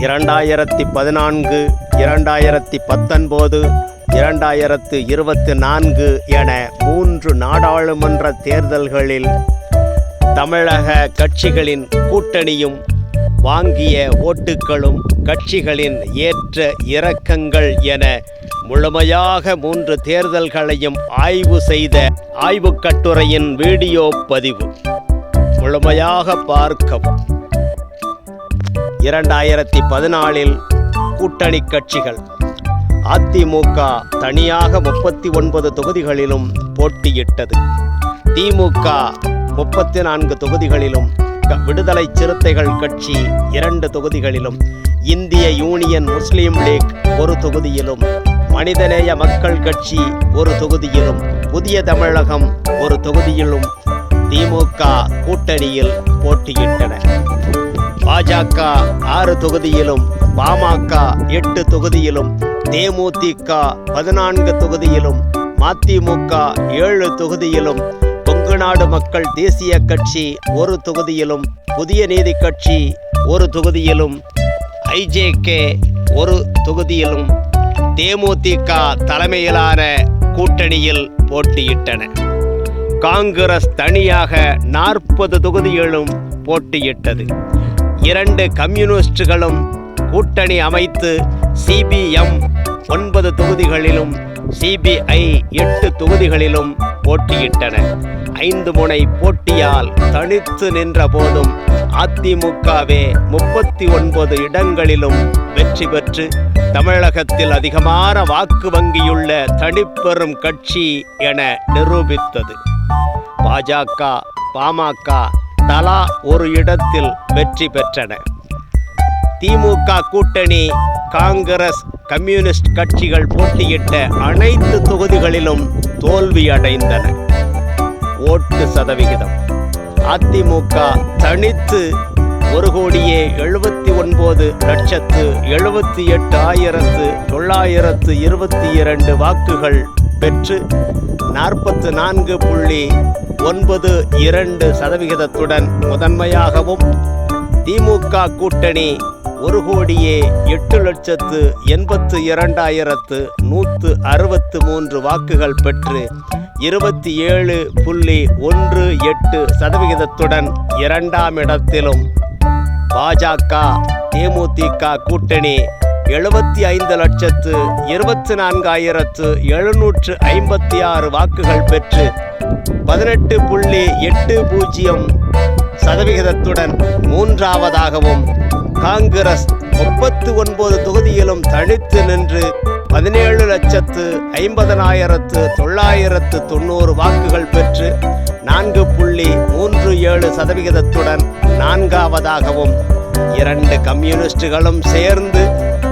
இரண்டாயிரத்தி பதினான்கு இரண்டாயிரத்தி பத்தொன்பது இரண்டாயிரத்து இருபத்தி நான்கு என மூன்று நாடாளுமன்ற தேர்தல்களில் தமிழக கட்சிகளின் கூட்டணியும் வாங்கிய ஓட்டுகளும் கட்சிகளின் ஏற்ற இறக்கங்கள் என முழுமையாக மூன்று தேர்தல்களையும் ஆய்வு செய்த ஆய்வுக் கட்டுரையின் வீடியோ பதிவு. முழுமையாக பார்க்கவும். இரண்டாயிரத்தி பதினாலில் கூட்டணி கட்சிகள். அதிமுக தனியாக முப்பத்தி ஒன்பது தொகுதிகளிலும் போட்டியிட்டது. திமுக முப்பத்தி நான்கு தொகுதிகளிலும் விடுதலை சிறுத்தைகள் கட்சி இரண்டு தொகுதிகளிலும் இந்திய யூனியன் முஸ்லீம் லீக் ஒரு தொகுதியிலும் மனிதநேய மக்கள் கட்சி ஒரு தொகுதியிலும் புதிய தமிழகம் ஒரு தொகுதியிலும் திமுக கூட்டணியில் போட்டியிட்டன. பாஜக ஆறு தொகுதியிலும் பாமக எட்டு தொகுதியிலும் தேமுதிக பதினான்கு தொகுதியிலும் மதிமுக ஏழு தொகுதியிலும் கொங்கு நாடு மக்கள் தேசிய கட்சி ஒரு தொகுதியிலும் புதிய நீதி கட்சி ஒரு தொகுதியிலும் ஐஜேகே ஒரு தொகுதியிலும் தேமுதிக தலைமையிலான கூட்டணியில் போட்டியிட்டன. காங்கிரஸ் தனியாக நாற்பது தொகுதிகளும் போட்டியிட்டது. இரண்டு கம்யூனிஸ்டுகளும் கூட்டணி அமைத்து சிபிஎம் ஒன்பது தொகுதிகளிலும் சிபிஐ எட்டு தொகுதிகளிலும் போட்டியிட்டன. ஐந்து முனை போட்டியால் தனித்து நின்ற போதும் அதிமுகவே முப்பத்தி ஒன்பது இடங்களிலும் வெற்றி பெற்று தமிழகத்தில் அதிகமான வாக்கு வங்கியுள்ள தனிப்பெரும் கட்சி என நிரூபித்தது. பாஜக பாமக தலா ஒரு இடத்தில் வெற்றி பெற்றன. திமுக கூட்டணி காங்கிரஸ் கம்யூனிஸ்ட் கட்சிகள் போட்டியிட்ட அனைத்து தொகுதிகளிலும் தோல்வியடைந்தன ஓட்டு சதவிகிதம். அதிமுக தனித்து ஒரு கோடியே எழுபத்தி ஒன்பது லட்சத்து எழுபத்தி எட்டு ஆயிரத்து தொள்ளாயிரத்து இருபத்தி இரண்டு வாக்குகள் பெற்று நாற்பத்து நான்கு புள்ளி ஒன்பது இரண்டு சதவிகிதத்துடன் முதன்மையாகவும் திமுக கூட்டணி ஒரு கோடியே எட்டு லட்சத்து எண்பத்து இரண்டாயிரத்து நூற்று அறுபத்து மூன்று வாக்குகள் பெற்று இருபத்தி ஏழு புள்ளி ஒன்று எட்டு சதவிகிதத்துடன் இரண்டாம் இடத்திலும் பாஜக தேமுதிக கூட்டணி எழுபத்தி ஐந்து லட்சத்து இருபத்தி நான்காயிரத்து எழுநூற்று ஐம்பத்தி ஆறு வாக்குகள் பெற்று பதினெட்டு புள்ளி எட்டு பூஜ்ஜியம் சதவிகிதத்துடன் மூன்றாவதாகவும் காங்கிரஸ் முப்பத்து ஒன்பது தொகுதியிலும் தனித்து நின்று பதினேழு லட்சத்து ஐம்பதனாயிரத்து தொள்ளாயிரத்து தொண்ணூறு வாக்குகள் பெற்று நான்கு புள்ளி மூன்று ஏழு சதவிகிதத்துடன் நான்காவதாகவும் இரண்டு கம்யூனிஸ்டுகளும் சேர்ந்து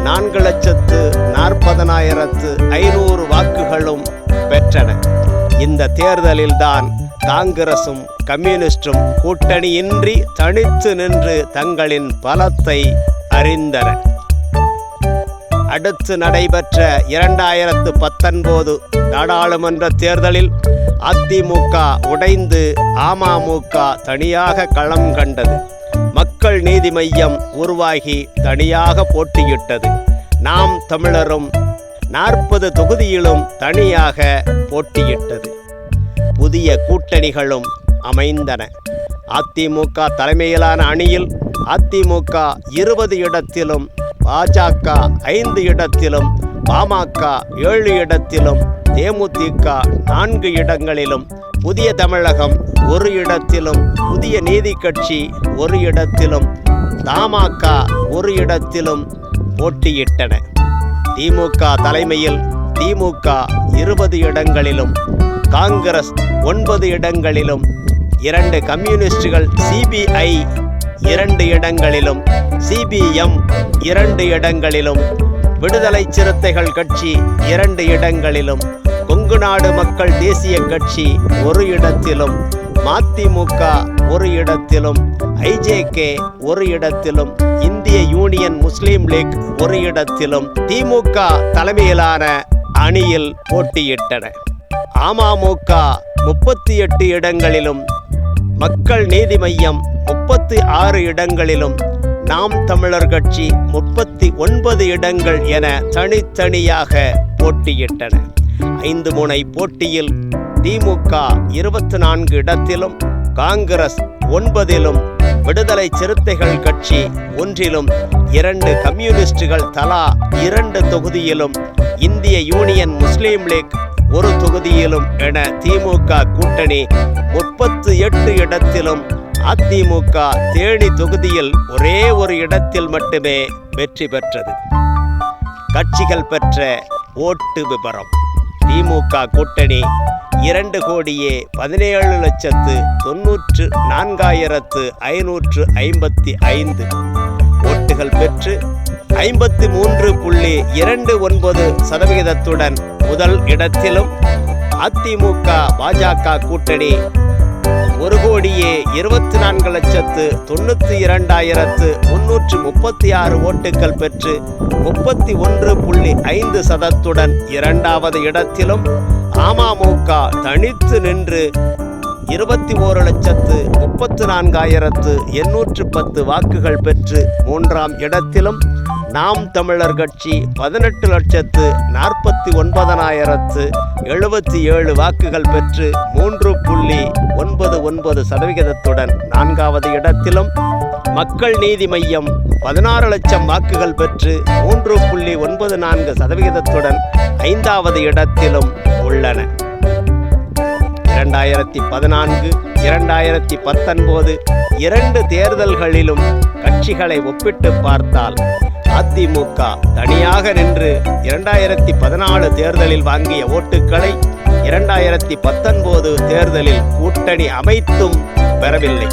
நான்கு லட்சத்து நாற்பதனாயிரத்து ஐநூறு வாக்குகளும் பெற்றன. இந்த தேர்தலில்தான் காங்கிரசும் கம்யூனிஸ்டும் கூட்டணியின்றி தனித்து நின்று தங்களின் பலத்தை அறிந்தன. அடுத்து நடைபெற்ற இரண்டாயிரத்து பத்தொன்பது நாடாளுமன்ற தேர்தலில் அதிமுக உடைந்து அமமுக தனியாக களம் கண்டது. நீதி மையம் உருவாகி தனியாக போட்டியிட்டது. நாம் தமிழரும் நாற்பது தொகுதியிலும் தனியாக போட்டியிட்டது. புதிய கூட்டணிகளும் அமைந்தன. அதிமுக தலைமையிலான அணியில் அதிமுக இருபது இடத்திலும் பாஜக ஐந்து இடத்திலும் பாமக ஏழு இடத்திலும் தேமுதிக நான்கு இடங்களிலும் புதிய தமிழகம் ஒரு இடத்திலும் புதிய நீதி கட்சி ஒரு இடத்திலும் தமாக ஒரு இடத்திலும் போட்டியிட்டன. திமுக தலைமையில் திமுக இருபது இடங்களிலும் காங்கிரஸ் ஒன்பது இடங்களிலும் இரண்டு கம்யூனிஸ்டுகள் சிபிஐ இரண்டு இடங்களிலும் சிபிஎம் இரண்டு இடங்களிலும் விடுதலை சிறுத்தைகள் கட்சி இரண்டு இடங்களிலும் கொங்கு நாடு மக்கள் தேசிய கட்சி ஒரு இடத்திலும் மதிமுக ஒரு இடத்திலும் ஐஜேகே ஒரு இடத்திலும் இந்திய யூனியன் முஸ்லீம் லீக் ஒரு இடத்திலும் திமுக தலைமையிலான அணியில் போட்டியிட்டன. அமமுக முப்பத்தி எட்டு இடங்களிலும் மக்கள் நீதி மையம் முப்பத்தி ஆறு இடங்களிலும் நாம் தமிழர் கட்சி முப்பத்தி ஒன்பது இடங்கள் என தனித்தனியாக போட்டியிட்டன. ஐந்து முனை போட்டியில் திமுக இருபத்தி நான்கு இடத்திலும் காங்கிரஸ் ஒன்பதிலும் விடுதலை சிறுத்தைகள் கட்சி ஒன்றிலும் இரண்டு கம்யூனிஸ்டுகள் தலா இரண்டு தொகுதியிலும் இந்திய யூனியன் முஸ்லீம் லீக் ஒரு தொகுதியிலும் என திமுக கூட்டணி முப்பத்து எட்டு இடத்திலும் அதிமுக தேனி தொகுதியில் ஒரே ஒரு இடத்தில் மட்டுமே வெற்றி பெற்றது. கட்சிகள் பெற்ற ஓட்டு விபரம். திமுக கூட்டணி இரண்டு கோடியே பதினேழு லட்சத்து தொன்னூற்று நான்காயிரத்து ஐநூற்று ஐம்பத்தி ஐந்து ஓட்டுகள் பெற்று ஐம்பத்தி மூன்று புள்ளி இரண்டு ஒன்பது சதவிகிதத்துடன் முதல் இடத்திலும் அதிமுக பாஜக கூட்டணி கோடியே இருபத்தி நான்கு லட்சத்து தொண்ணூற்றி இரண்டாயிரத்து முன்னூற்று முப்பத்தி ஆறு ஓட்டுகள் பெற்று முப்பத்தி ஒன்று புள்ளி ஐந்து சதத்துடன் இரண்டாவது இடத்திலும் அமமுக தனித்து நின்று இருபத்தி ஓரு லட்சத்து முப்பத்து நான்காயிரத்து எண்ணூற்று பத்து வாக்குகள் பெற்று மூன்றாம் இடத்திலும் நாம் தமிழர் கட்சி பதினெட்டு லட்சத்து நாற்பத்தி ஒன்பதனாயிரத்து எழுபத்தி ஏழு வாக்குகள் பெற்று மூன்று புள்ளி ஒன்பது ஒன்பது சதவிகிதத்துடன் நான்காவது இடத்திலும். மக்கள் நீதி மையம் பதினாறு லட்சம் வாக்குகள் பெற்று மூன்று புள்ளி ஒன்பது நான்கு சதவிகிதத்துடன் ஐந்தாவது இடத்திலும் உள்ளன. இரண்டாயிரத்தி பதினான்கு இரண்டாயிரத்தி பத்தொன்பது இரண்டு தேர்தல்களிலும் கட்சிகளை ஒப்பிட்டு பார்த்தால் அதிமுக தனியாக நின்று இரண்டாயிரத்தி பதினாலு தேர்தலில் வாங்கிய ஓட்டுக்களை இரண்டாயிரத்தி பத்தொன்பது தேர்தலில் கூட்டணி அமைத்தும் பெறவில்லை.